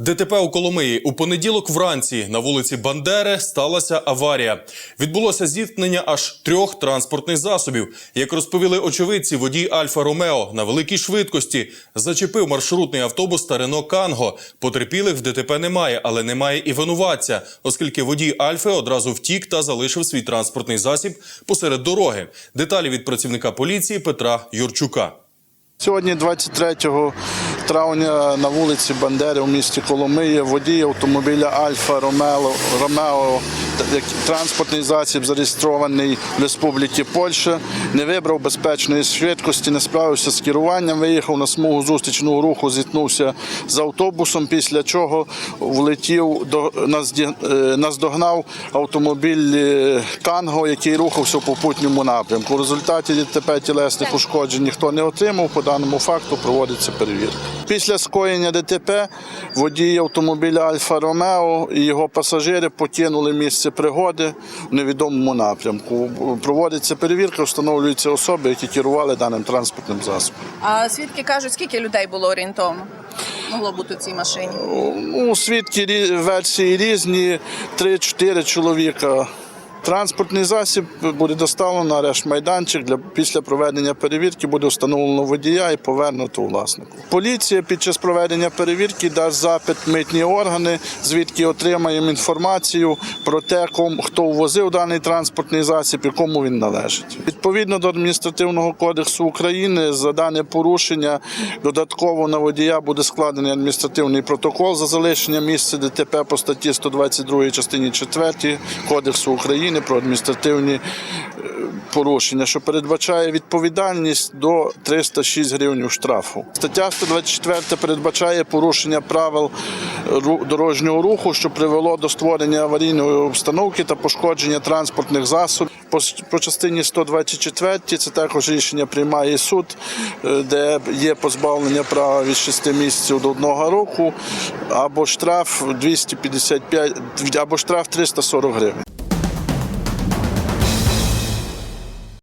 ДТП у Коломиї у понеділок вранці на вулиці Бандери сталася аварія. Відбулося зіткнення аж трьох транспортних засобів. Як розповіли очевидці, водій Альфа Ромео на великій швидкості зачепив маршрутний автобус та Рено Канго. Потерпілих в ДТП немає, але немає і винуватця, оскільки водій Альфи одразу втік та залишив свій транспортний засіб посеред дороги. Деталі від працівника поліції Петра Юрчука. Сьогодні, 23 травня, на вулиці Бандери у місті Коломиї водій автомобіля Альфа Ромео, транспортний засіб зареєстрований в Республіці Польща, не вибрав безпечної швидкості, не справився з керуванням, виїхав на смугу зустрічного руху, зіткнувся з автобусом, після чого влетів до е, наздогнав автомобіль е, Канго, який рухався в попутньому напрямку. У результаті ДТП тілесних ушкоджень ніхто не отримав. По даному факту проводиться перевірка. Після скоєння ДТП водій автомобіля Альфа Ромео і його пасажири покинули місце пригоди в невідомому напрямку. Проводиться перевірка, встановлюються особи, які керували даним транспортним засобом. А свідки кажуть, скільки людей було орієнтовно? Могло бути в цій машині. Ну, свідки версії різні, 3-4 чоловіка. Транспортний засіб буде доставлено на арешт майданчик. Для після проведення перевірки буде встановлено водія і повернуто власнику. Поліція під час проведення перевірки дасть запит митні органи, звідки отримаємо інформацію про те, кому хто ввозив даний транспортний засіб і кому він належить. Відповідно до адміністративного кодексу України за дане порушення додатково на водія буде складений адміністративний протокол за залишення місця ДТП по статті 122 частині 4 Кодексу України про адміністративні е, порушення, що передбачає відповідальність до 306 гривень штрафу. Стаття 124 передбачає порушення правил дорожнього руху, що привело до створення аварійної обстановки та пошкодження транспортних засобів. По, частині 124 це також рішення приймає суд, е, де є позбавлення права від 6 місяців до 1 року, або штраф 255, або штраф 340 гривень.